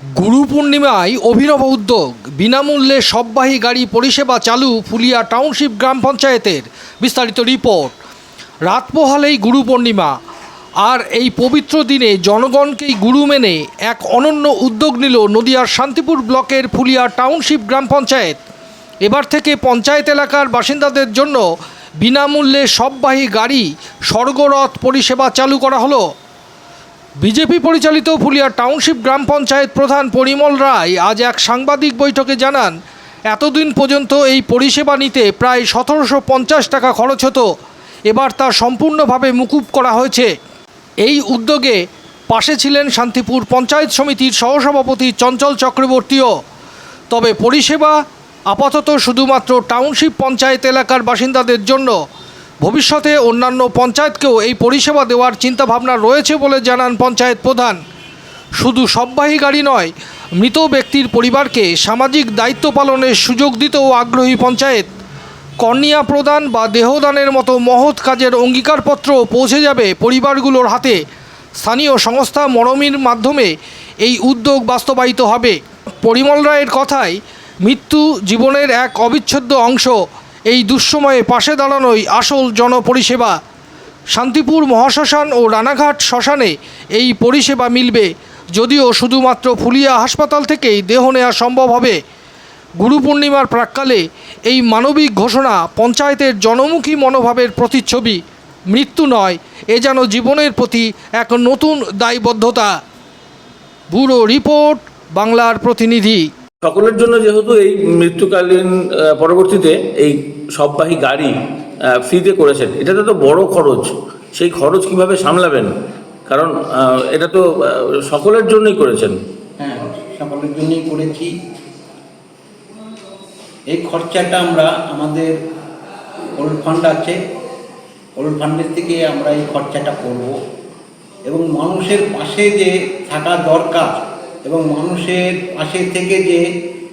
গুরু পূর্ণিমায় অভিনব উদ্যোগ। বিনামূল্যে সববাহী গাড়ি পরিষেবা চালু ফুলিয়া টাউনশিপ গ্রাম পঞ্চায়েতের বিস্তারিত রিপোর্ট। রাত পোহালেই গুরু পূর্ণিমা আর এই পবিত্র দিনে জনগণকেই গুরু মেনে এক অনন্য উদ্যোগ নিল নদিয়ার শান্তিপুর ব্লকের ফুলিয়া টাউনশিপ গ্রাম পঞ্চায়েত। এবার থেকে পঞ্চায়েত এলাকার বাসিন্দাদের জন্য বিনামূল্যে সববাহী গাড়ি, স্বর্গরথ পরিষেবা চালু করা হলো। বিজেপি পরিচালিত ফুলিয়া টাউনশিপ গ্রাম পঞ্চায়েত প্রধান পরিমল রায় আজ এক সাংবাদিক বৈঠকে জানান, এতদিন পর্যন্ত এই পরিষেবা নিতে প্রায় সতেরোশো পঞ্চাশ টাকা খরচ হতো। এবার তা সম্পূর্ণভাবে মুকুব করা হয়েছে। এই উদ্যোগে পাশে ছিলেন শান্তিপুর পঞ্চায়েত সমিতির সহসভাপতি চঞ্চল চক্রবর্তীও। তবে পরিষেবা আপাতত শুধুমাত্র টাউনশিপ পঞ্চায়েত এলাকার বাসিন্দাদের জন্য ভবিষ্যতে অন্যান্য পঞ্চায়েতকেও এই পরিষেবা দেওয়ার চিন্তাভাবনা রয়েছে বলে জানান পঞ্চায়েত প্রধান। শুধু সববাহী গাড়ি নয়, মৃত ব্যক্তির পরিবারকে সামাজিক দায়িত্ব পালনের সুযোগ দিতেও আগ্রহী পঞ্চায়েত। কর্নিয়া প্রদান বা দেহদানের মতো মহৎ কাজের অঙ্গীকারপত্র পৌঁছে যাবে পরিবারগুলোর হাতে। স্থানীয় সংস্থা মরমির মাধ্যমে এই উদ্যোগ বাস্তবায়িত হবে। পরিমল রায়ের কথায়, মৃত্যু জীবনের এক অবিচ্ছেদ্য অংশ এই দুঃসময়ে পাশে দাঁড়ানোই আসল জনপরিষেবা। শান্তিপুর মহাশ্মশান ও রানাঘাট শ্মশানে এই পরিষেবা মিলবে, যদিও শুধুমাত্র ফুলিয়া হাসপাতাল থেকেই দেহ নেওয়া সম্ভব হবে। গুরু পূর্ণিমার প্রাককালে এই মানবিক ঘোষণা পঞ্চায়েতের জনমুখী মনোভাবের প্রতিচ্ছবি। মৃত্যু নয়, এ যেন জীবনের প্রতি এক নতুন দায়বদ্ধতা। ব্যুরো রিপোর্ট, বাংলার প্রতিনিধি। সকলের জন্য যেহেতু এই মৃত্যুকালীন পরবর্তীতে এই সববাহী গাড়ি ফ্রিতে করেছেন, এটাতে তো বড় খরচ। সেই খরচ কীভাবে সামলাবেন? কারণ এটা তো সকলের জন্যই করেছেন। হ্যাঁ সকলের জন্যই করেছি। এই খরচাটা আমরা আমাদের ওল্ড ফান্ড আছে। ওল্ড ফান্ডের থেকে আমরা এই খরচাটা করব। এবং মানুষের পাশে যে থাকা দরকার এবং মানুষের পাশে থেকে যে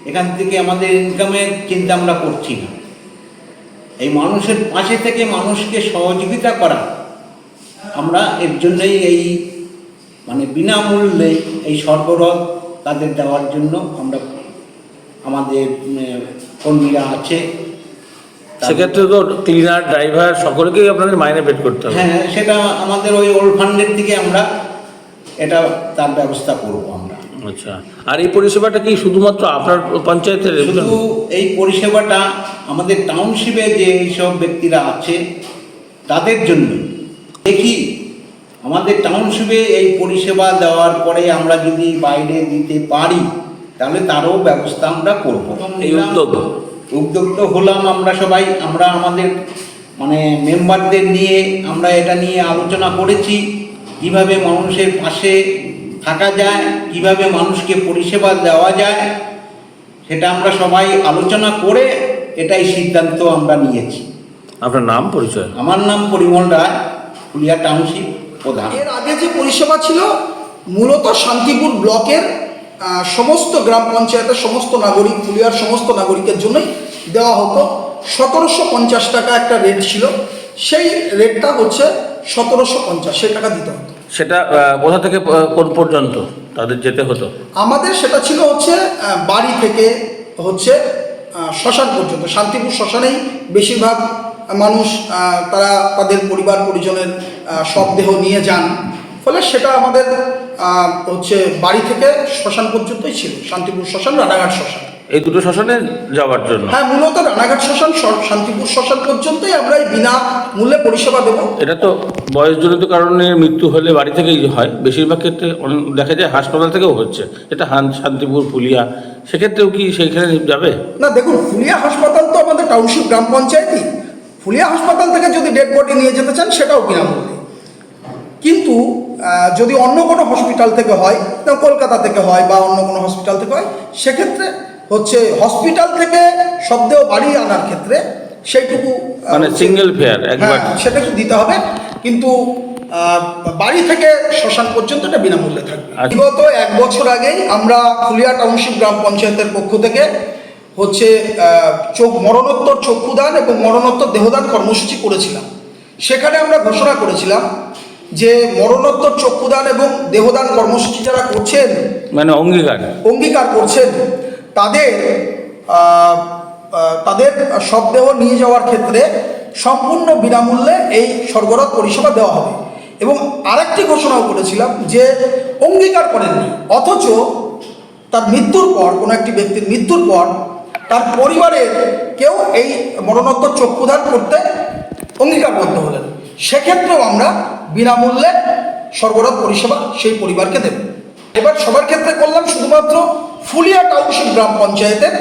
এখান থেকে আমাদের ইনকামের চিন্তা আমরা করছি না। এই মানুষের পাশে থেকে মানুষকে সহযোগিতা করা আমরা এর জন্যই এই মানে বিনামূল্যে এই সরবরাহ তাদের দেওয়ার জন্য আমরা আমাদের কর্মীরা আছে। সেক্ষেত্রে তো ক্লিনার ড্রাইভার সকলকেই আপনাদের মাইনে পেড করতে হবে। হ্যাঁ সেটা আমাদের ওই ওল্ড ফান্ডের থেকে আমরা এটা তার ব্যবস্থা করব আমরা। আচ্ছা। আর এই পরিষেবাটা কি শুধুমাত্র আপনার পঞ্চায়েতের? শুধু এই পরিষেবাটা আমাদের টাউনশিপে যে এইসব ব্যক্তিরা আছে তাদের জন্য। দেখি আমাদের টাউনশিপে এই পরিষেবা দেওয়ার পরে আমরা যদি বাইরে দিতে পারি তাহলে তারও ব্যবস্থা আমরা করব। এই উদ্যোগ? উদ্যোক্ত হলাম আমরা সবাই। আমরা আমাদের মানে মেম্বারদের নিয়ে আমরা এটা নিয়ে আলোচনা করেছি। কীভাবে মানুষের পাশে থাকা যায় কীভাবে মানুষকে পরিষেবা দেওয়া যায় সেটা আমরা সবাই আলোচনা করে এটাই সিদ্ধান্ত আমরা নিয়েছি। আপনার নাম পরিচয়? আমার নাম পরিমল রায় ফুলিয়া টাউনশিপ প্রধান। এর আগে যে পরিষেবা ছিল মূলত শান্তিপুর ব্লকের সমস্ত গ্রাম পঞ্চায়েতের সমস্ত নাগরিক ফুলিয়ার সমস্ত নাগরিকের জন্যই দেওয়া হতো। সতেরোশো পঞ্চাশ টাকা একটা রেট ছিল। সেই রেটটা হচ্ছে সতেরোশো পঞ্চাশ সেই টাকা দিতে হতো। সেটা কোথা থেকে কোন পর্যন্ত তাদের যেতে হতো? আমাদের সেটা ছিল হচ্ছে বাড়ি থেকে হচ্ছে শ্মশান পর্যন্ত। শান্তিপুর শ্মশানেই বেশিরভাগ মানুষ তারা তাদের পরিবার পরিজনের আহ, সব দেহ নিয়ে যান। ফলে সেটা আমাদের হচ্ছে বাড়ি থেকে শ্মশান পর্যন্তই ছিল। শান্তিপুর শ্মশান রানাঘাট শ্মশান। এই দুটো শ্মশানে যাওয়ার জন্য। হ্যাঁ মূলত রানাঘাট শ্মশান শান্তিপুর শ্মশান পর্যন্তই আমরা এই বিনা মূল্যে পরিষেবা দেবো। এটা তো বয়সজনিত কারণে মৃত্যু হলে বাড়ি থেকেই হয়। বেশিরভাগ ক্ষেত্রে দেখা যায় হাসপাতাল থেকেও হচ্ছে। এটা হান শান্তিপুর ফুলিয়া সেক্ষেত্রেও কি সেইখানে যাবে? না দেখুন ফুলিয়া হাসপাতাল তো আমাদের টাউনশিপ গ্রাম পঞ্চায়েতই। ফুলিয়া হাসপাতাল থেকে যদি ডেড বডি নিয়ে যেতে চান সেটাও বিনামূল্যে। কিন্তু যদি অন্য কোনো হসপিটাল থেকে হয় কলকাতা থেকে হয় বা অন্য কোনো হসপিটাল থেকে হয় সেক্ষেত্রে হচ্ছে হসপিটাল থেকে শব্দেও বাড়ি আনার ক্ষেত্রে সেইটুকু মানে সিঙ্গেল ফেয়ার একবার। হ্যাঁ সেটা একটু দিতে হবে। কিন্তু বাড়ি থেকে শ্মশান পর্যন্ত এটা বিনামূল্যে থাকবে। আচ্ছা। বিগত এক বছর আগেই আমরা ফুলিয়া টাউনশিপ গ্রাম পঞ্চায়েতের পক্ষ থেকে হচ্ছে চোখ মরণোত্তর চক্ষুদান এবং মরণোত্তর দেহদান কর্মসূচি করেছিলাম। সেখানে আমরা ঘোষণা করেছিলাম যে মরণোত্তর চক্ষুদান এবং দেহদান কর্মসূচি যারা করছেন মানে অঙ্গীকার। অঙ্গীকার করছেন তাদের তাদের শবদেহ নিয়ে যাওয়ার ক্ষেত্রে সম্পূর্ণ বিনামূল্যে এই স্বর্গরথ পরিষেবা দেওয়া হবে। এবং আরেকটি ঘোষণাও করেছিলাম যে অঙ্গীকার করেননি। অথচ তার মৃত্যুর পর, কোনো একটি ব্যক্তির মৃত্যুর পর তার পরিবারের কেউ এই মরণোত্তর চক্ষুদান করতে অঙ্গীকারবদ্ধ হলেন। সেক্ষেত্রেও আমরা বিনামূল্যে স্বর্গরথ পরিষেবা সেই পরিবারকে দেব। এবার সবার ক্ষেত্রে করলাম শুধুমাত্র ফুলিয়া টাউনশিপ গ্রাম পঞ্চায়েতের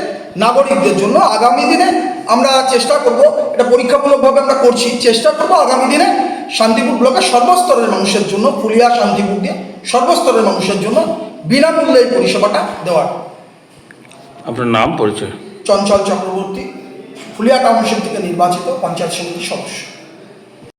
নাগরিকদের জন্য আগামী দিনে আমরা চেষ্টা করব এটা পরীক্ষামূলকভাবে আমরা করছি চেষ্টা করব আগামী দিনে শান্তিপুর ব্লকের সর্বস্তরের মানুষের জন্য ফুলিয়া শান্তিপুর দিয়ে সর্বস্তরের মানুষের জন্য বিনামূল্যে এই পরিষেবাটা দেওয়ার। আপনার নাম পরিচয়? চঞ্চল চক্রবর্তী ফুলিয়া টাউনশিপ থেকে নির্বাচিত পঞ্চায়েত সমিতির সদস্য।